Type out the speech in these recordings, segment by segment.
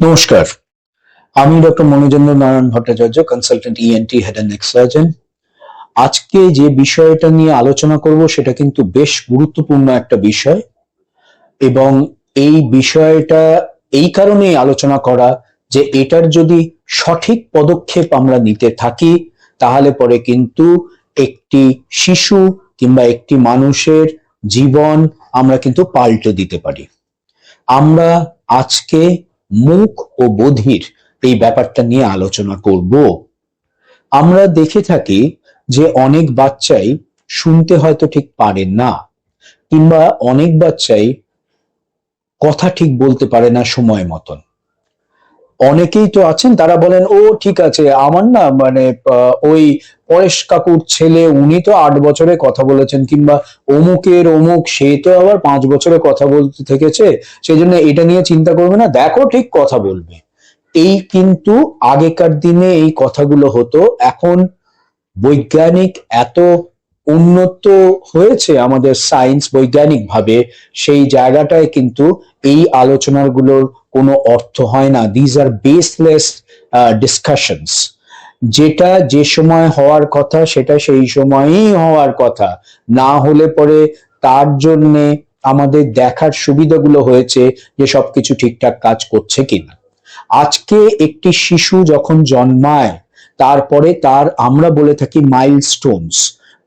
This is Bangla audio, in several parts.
নমস্কার। আমি doctor Manojendra Narayan Bhattacharya consultant ENT head and neck surgeon আজকে যে বিষয়টা নিয়ে আলোচনা করব, সেটা কিন্তু বেশ গুরুত্বপূর্ণ একটা বিষয়। এবং এই বিষয়টা এই কারণেই আলোচনা করা যে এটার যদি সঠিক পদক্ষেপ আমরা নিতে থাকি, তাহলে পরে কিন্তু একটি শিশু কিংবা একটি মানুষের জীবন আমরা কিন্তু পাল্টে দিতে পারি। আমরা আজকে মুখ ও বধির এই ব্যাপারটা নিয়ে আলোচনা করব। আমরা দেখে থাকি যে অনেক বাচ্চাই শুনতে হয়তো ঠিক পারে না, কিংবা অনেক বাচ্চাই কথা ঠিক বলতে পারে না সময় মতন। অনেকেই তো আছেন, তারা বলেন, ও, ঠিক আছে, আমার না মানে ওই পরেশ কাকুর ছেলে, উনি তো আট বছরে কথা বলেছেন কিংবা অমুকের অমুক, সে তো আবার পাঁচ বছরে কথা বলতে থেকেছে সেই জন্য এটা নিয়ে চিন্তা করবে না, দেখো ঠিক কথা বলবে। এই কিন্তু আগেকার দিনে এই কথাগুলো হতো, এখন বৈজ্ঞানিক এত উন্নত হয়েছে আমাদের সায়েন্স বৈজ্ঞানিক ভাবে সেই জায়গাটায় কিন্তু এই আলোচনাগুলোর কোনো অর্থ হয় না। দিজ আর বেসলেস ডিসকাশনস যেটা যে সময় হওয়ার কথা, সেটা সেই সময়ই হওয়ার কথা। না হলে পরে তার জন্যে আমাদের দেখার সুবিধাগুলো হয়েছে যে সবকিছু ঠিকঠাক কাজ করছে কিনা। আজকে একটি শিশু যখন জন্মায়, তারপরে তার আমরা বলে থাকি মাইলস্টোনস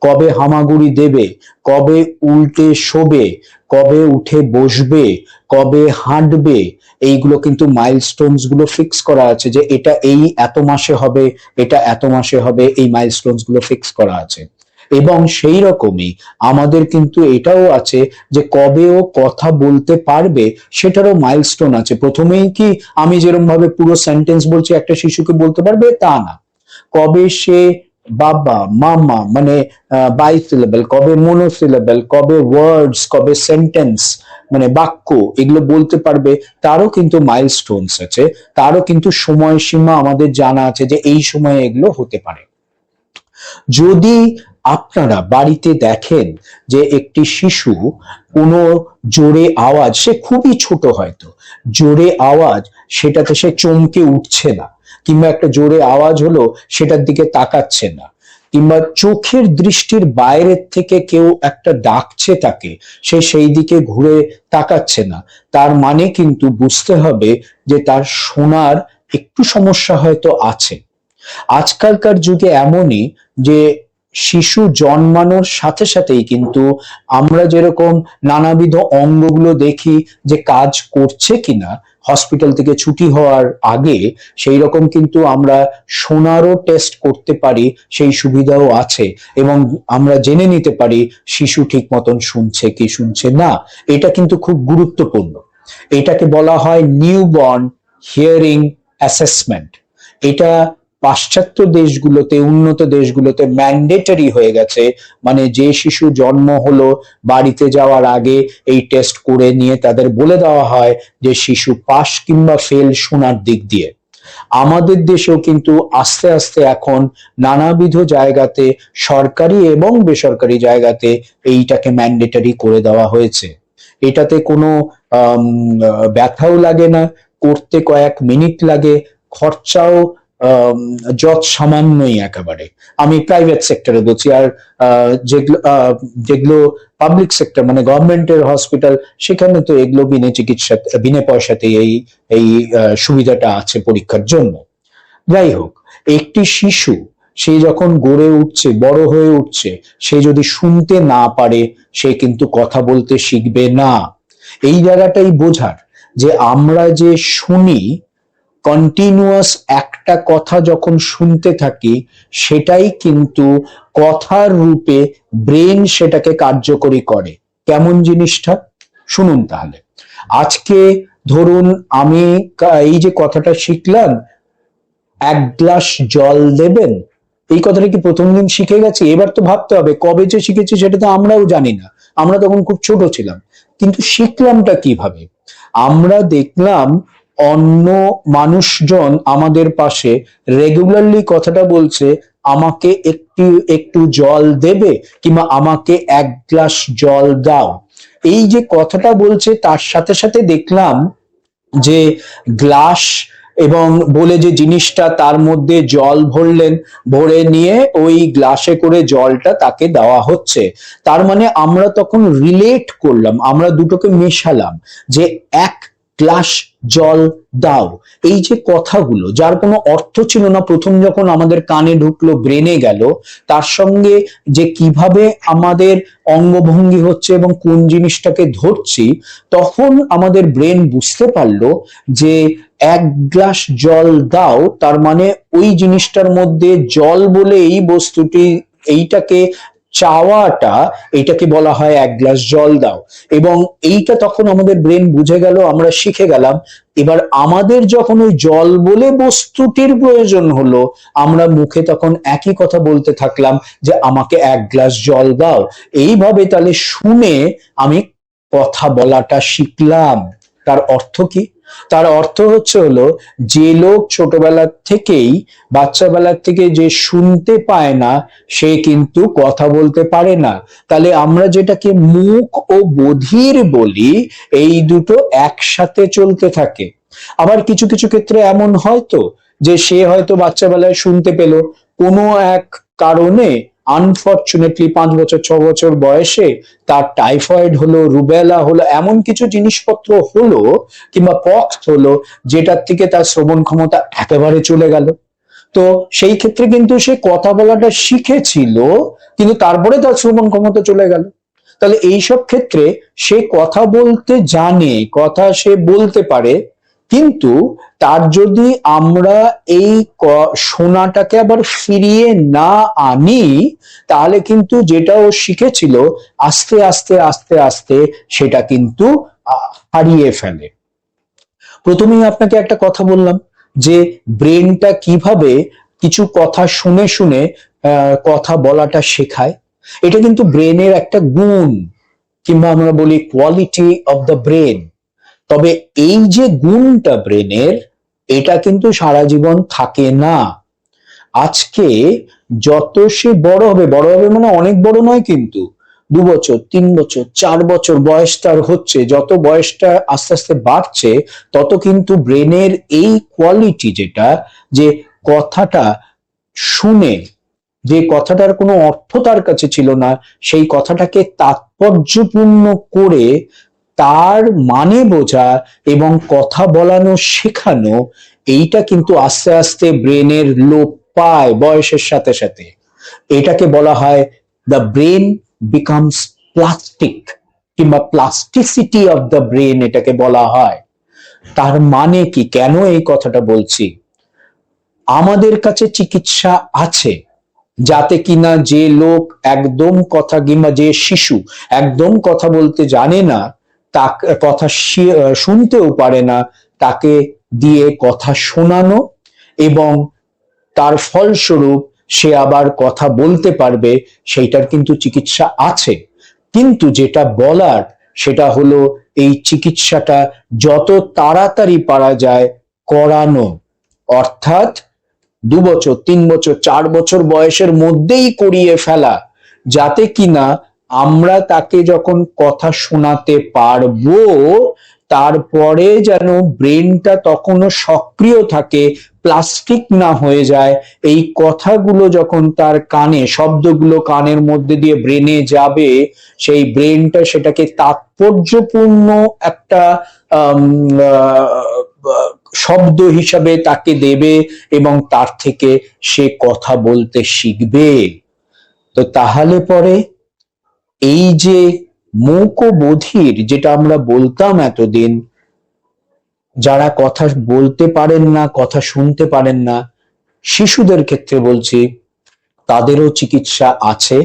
কবে হামাগুড়ি দেবে, কবে উল্টে শোবে, কবে উঠে বসবে, কবে হাঁটবে, এইগুলো কিন্তু মাইলস্টোনসগুলো ফিক্স করা আছে যে এটা এই এত মাসে হবে, এটা এত মাসে হবে, এই মাইলস্টোনসগুলো ফিক্স করা আছে। এবং সেই রকমই আমাদের কিন্তু এটাও আছে যে কবে ও কথা বলতে পারবে, সেটারও মাইলস্টোন আছে। প্রথমেই কি আমি যেরকম ভাবে পুরো সেন্টেন্স বলছি, একটা শিশুকে বলতে পারবে? তা না। কবে সে বাবা, মামা মানে বাই সিলেবেল কবে মোনোসিলেবেল কবে ওয়ার্ডস কবে সেন্টেন্স মানে বাক্য, এগুলো বলতে পারবে, তারও কিন্তু মাইলস্টোনস আছে, তারও কিন্তু সময়সীমা আমাদের জানা আছে যে এই সময়ে এগুলো হতে পারে। যদি আপনারা বাড়িতে দেখেন যে একটি শিশু কোনো জোরে আওয়াজ, সে খুবই ছোট হয়তো, জোরে আওয়াজ, সেটাতে সে চমকে উঠছে না কিংবা একটা জোরে আওয়াজ হলো, সেটার দিকে তাকাচ্ছে না। কিংবা চোখের দৃষ্টির বাইরের থেকে কেউ একটা ডাকছে তাকে, সে সেই দিকে ঘুরে তাকাচ্ছে না। তার মানে কিন্তু বুঝতে হবে যে তার শোনার একটু সমস্যা হয়তো আছে। আজকালকার যুগে এমনই যে শিশু জন্মানোর সাথে সাথেই কিন্তু আমরা যেরকম নানাবিধ অঙ্গগুলো দেখি যে কাজ করছে কিনা হসপিটাল থেকে ছুটি হওয়ার আগে সেই রকম কিন্তু আমরা সোনারও টেস্ট করতে পারি, সেই সুবিধাও আছে এবং আমরা জেনে নিতে পারি শিশু ঠিক মতন শুনছে কি শুনছে না। এটা কিন্তু খুব গুরুত্বপূর্ণ। এটাকে বলা হয় নিউবর্ন হিয়ারিং অ্যাসেসমেন্ট এটা পাশ্চাত্য দেশগুলোতে, উন্নত দেশগুলোতে ম্যান্ডেটরি হয়ে গেছে। মানে যে শিশু জন্ম হলো বাড়িতে যাওয়ার আগে এই টেস্ট করে নিয়ে তাদের বলে দেওয়া হয় যে শিশু পাস কিংবা ফেল শোনার দিক দিয়ে। আমাদের দেশেও কিন্তু আস্তে আস্তে এখন নানাবিধ জায়গাতে, সরকারি এবং বেসরকারি জায়গাতে এইটাকে ম্যান্ডেটরি করে দেওয়া হয়েছে। এটাতে কোনো ব্যথাও লাগে না, করতে কয়েক মিনিট লাগে, খরচাও যৎ সামান্যই একেবারে। আমি প্রাইভেট সেক্টরে বলছি, আর যেগুলো যেগুলো পাবলিক সেক্টর মানে গভর্নমেন্টের হসপিটাল সেখানে তো এগুলো বিনে চিকিৎসা, বিনে পয়সাতে এই এই সুবিধাটা আছে পরীক্ষার জন্য। যাই হোক, একটি শিশু, সে যখন গড়ে উঠছে, বড় হয়ে উঠছে, সে যদি শুনতে না পারে, সে কিন্তু কথা বলতে শিখবে না। এই জায়গাটাই বোঝার যে আমরা যে শুনি কন্টিনিউয়াস একটা কথা যখন শুনতে থাকি, সেটাই কিন্তু কথার রূপে ব্রেন সেটাকে কার্যকরী করে। কেমন জিনিসটা? শুনুন তাহলে। আজকে ধরুন আমি এই যে কথাটা শিখলাম, এক গ্লাস জল দেবেন? এই কথাটা কি প্রথম দিন শিখে গেছি? এবার তো ভাবতে হবে, কবে যে শিখেছি সেটা তো আমরাও জানি না। আমরা তখন খুব ছোট ছিলাম। কিন্তু শিখলামটা কীভাবে? আমরা দেখলাম অন্য মানুষজন আমাদের পাশে রেগুলারলি কথাটা বলছে, আমাকে একটু একটু জল দেবে কিংবা আমাকে এক গ্লাস জল দাও। এই যে কথাটা বলছে, তার সাথে সাথে দেখলাম যে গ্লাস এবং বলে যে জিনিসটা তার মধ্যে জল ভরলেন, ভরে নিয়ে ওই গ্লাসে করে জলটা তাকে দেওয়া হচ্ছে। তার মানে আমরা তখন রিলেট করলাম, আমরা দুটোকে মেশালাম যে এক গ্লাস, জল দাও। এই যে কথাগুলো, যার কোনো অর্থ ছিল না, প্রথম যখন আমাদের কানে ঢুকলো ব্রেনে গেল, তার সঙ্গে যে কীভাবে আমাদের অঙ্গভঙ্গি হচ্ছে এবং কোন জিনিসটাকে ধরছি, তখন আমাদের ব্রেন বুঝতে পারল যে এক গ্লাস জল দাও, তার মানে ওই জিনিসটার মধ্যে জল বলে এই বস্তুটি, এইটাকে চাওয়াটা, এটাকে বলা হয় এক গ্লাস জল দাও। এবং এইটা তখন আমাদের ব্রেন বুঝে গেল, আমরা শিখে গেলাম। এবার আমাদের যখন ওই জল বলে বস্তুটির প্রয়োজন হলো, আমরা মুখে তখন একই কথা বলতে থাকলাম যে, আমাকে এক গ্লাস জল দাও। এইভাবে তাহলে শুনে আমি কথা বলাটা শিখলাম। তার অর্থ কি? তার অর্থ হচ্ছে হলো, যে লোক ছোটবেলার থেকেই বাচ্চাবেলার থেকে যে শুনতে পায় না, সে কিন্তু কথা বলতে পারে না। তাহলে আমরা যেটাকে মুখ ও বধির বলি, এই দুটো একসাথে চলতে থাকে। আবার কিছু কিছু ক্ষেত্রে এমন হয়তো যে সে হয়তো বাচ্চাবেলায় শুনতে পেল। কোনো এক কারণে আনফর্চুনেটলি পাঁচ বছর, ছ বছর বয়সে তার টাইফয়েড হলো রুবেলা হলো, এমন কিছু জিনিসপত্র হলো কিংবা পক্স হলো যেটার থেকে তার শ্রবণ ক্ষমতা একেবারে চলে গেল। তো সেই ক্ষেত্রে কিন্তু সে কথা বলাটা শিখেছিল, কিন্তু তারপরে তার শ্রবণ ক্ষমতা চলে গেল। তাহলে এইসব ক্ষেত্রে সে কথা বলতে জানে, কথা সে বলতে পারে কিন্তু তার যদি আমরা এই সোনাটাকে আবার ফিরিয়ে না আনি, তাহলে কিন্তু যেটা ও শিখেছিল, আস্তে আস্তে আস্তে আস্তে সেটা কিন্তু হারিয়ে ফেলে। প্রথমেই আপনাকে একটা কথা বললাম যে ব্রেনটা কীভাবে কিছু কথা শুনে শুনে কথা বলাটা শেখায়। এটা কিন্তু ব্রেনের একটা গুণ, কিংবা আমরা বলি কোয়ালিটি অফ দ্য ব্রেন তবে এই যে গুণটা ব্রেনের, এটা কিন্তু সারা জীবন থাকে না। আজকে যত সে বড় হবে বড় হবে মানে অনেক বড় নয় কিন্তু, দু বছর, তিন বছর, চার বছর বয়স তার হচ্ছে, যত বয়সটা আস্তে আস্তে বাড়ছে, তত কিন্তু ব্রেনের এই কোয়ালিটি যেটা, যে কথাটা শুনে, যে কথাটার কোনো অর্থ তার কাছে ছিল না, সেই কথাটাকে তাৎপর্যপূর্ণ করে তার মানে বোঝা এবং কথা বলানো শেখানো, এইটা কিন্তু আস্তে আস্তে ব্রেনের লোপ পায় বয়সের সাথে সাথে। এটাকে বলা হয় দ্য ব্রেন বিকামস প্লাস্টিক কিংবা প্লাস্টিসিটি অফ দ্য ব্রেন এটাকে বলা হয়। তার মানে কি? কেন এই কথাটা বলছি? আমাদের কাছে চিকিৎসা আছে, যাতে কিনা যে লোক একদম কথা কিংবা যে শিশু একদম কথা বলতে জানে না তা কথা শুনতেও পারে না। তাকে দিয়ে কথা শোনানো এবং তার ফলস্বরূপ সে আবার কথা বলতে পারবে, সেইটার কিন্তু চিকিৎসা আছে। কিন্তু যেটা বলার, সেটা হলো এই চিকিৎসাটা যত তাড়াতাড়ি পারা যায় করানো। অর্থাৎ দু বছর, তিন বছর, চার বছর বয়সের মধ্যেই করিয়ে ফেলা, যাতে কিনা আমরা তাকে যখন কথা শোনাতে পারব, তারপরে যেন ব্রেনটা তখনও সক্রিয় থাকে, প্লাস্টিক না হয়ে যায়। এই কথাগুলো যখন তার কানে, শব্দগুলো কানের মধ্যে দিয়ে ব্রেনে যাবে, সেই ব্রেনটা সেটাকে তাৎপর্যপূর্ণ একটা শব্দ হিসাবে তাকে দেবে এবং তার থেকে সে কথা বলতে শিখবে। তো তাহলে পরে এই যে মৌক বধির যেটা আমরা বলতাম এতদিন, যারা কথা বলতে পারেন না, কথা শুনতে পারেন না, শিশুদের ক্ষেত্রে বলছি, তাদেরও চিকিৎসা আছে।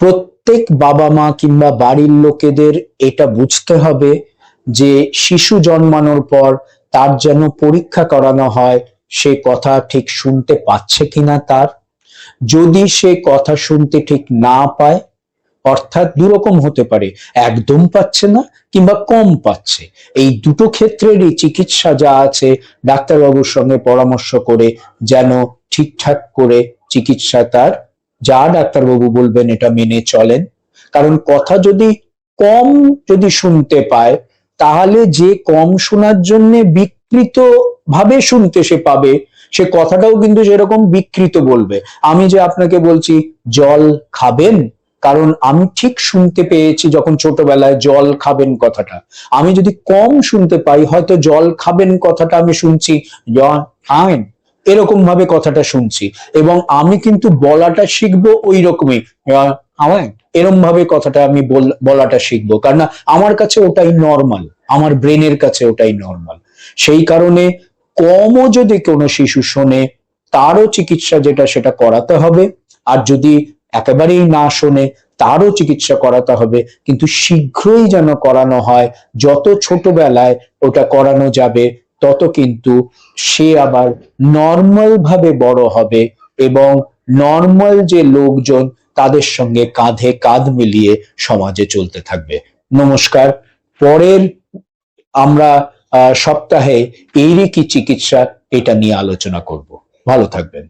প্রত্যেক বাবা মা কিংবা বাড়ির লোকেদের এটা বুঝতে হবে যে শিশু জন্মানোর পর তার যেন পরীক্ষা করানো হয়, সে কথা ঠিক শুনতে পাচ্ছে কিনা তার। যদি সে কথা শুনতে ঠিক না পায় অর্থাৎ দুরকম হতে পারে। একদম পাচ্ছে না কিংবা কম পাচ্ছে। এই দুটো ক্ষেত্রেরই চিকিৎসা যা আছে, ডাক্তারবাবুর সঙ্গে পরামর্শ করে যেন ঠিকঠাক করে চিকিৎসা তার, যা ডাক্তারবাবু বলবেন এটা মেনে চলেন। কারণ কথা যদি কম যদি শুনতে পায়, তাহলে যে কম শোনার জন্য বিকৃত ভাবে শুনতে সে পাবে, সে কথাটাও কিন্তু সেরকম বিকৃত বলবে। আমি যে আপনাকে বলছি, জল খাবেন? কারণ আমি ঠিক শুনতে পেয়েছি যখন ছোটবেলায় জল খাবেন কথাটা। আমি যদি কম শুনতে পাই, হয়তো জল খাবেন কথাটা আমি শুনছি জল এরকম ভাবে কথাটা শুনছি। এবং আমি কিন্তু বলাটা শিখব ওই রকমই খাবেন, এরম ভাবে কথাটা আমি বল- বলাটা শিখব। কারণ আমার কাছে ওটাই নর্মাল আমার ব্রেনের কাছে ওটাই নর্মাল সেই কারণে কমও যদি কোনো শিশু শোনে, তারও চিকিৎসা যেটা সেটা করাতে হবে। আর যদি একেবারেই না শোনে, তারও চিকিৎসা করাতে হবে, কিন্তু শীঘ্রই যেন করানো হয়, যত ছোটবেলায় ওটা করানো যাবে, তত কিন্তু সে আবার নর্মাল ভাবে বড় হবে এবং নর্মাল যে লোকজন তাদের সঙ্গে কাঁধে কাঁধ মিলিয়ে সমাজে চলতে থাকবে। নমস্কার, পরের আমরা সপ্তাহে এরই কি চিকিৎসা এটা নিয়ে আলোচনা করব। ভালো থাকবেন।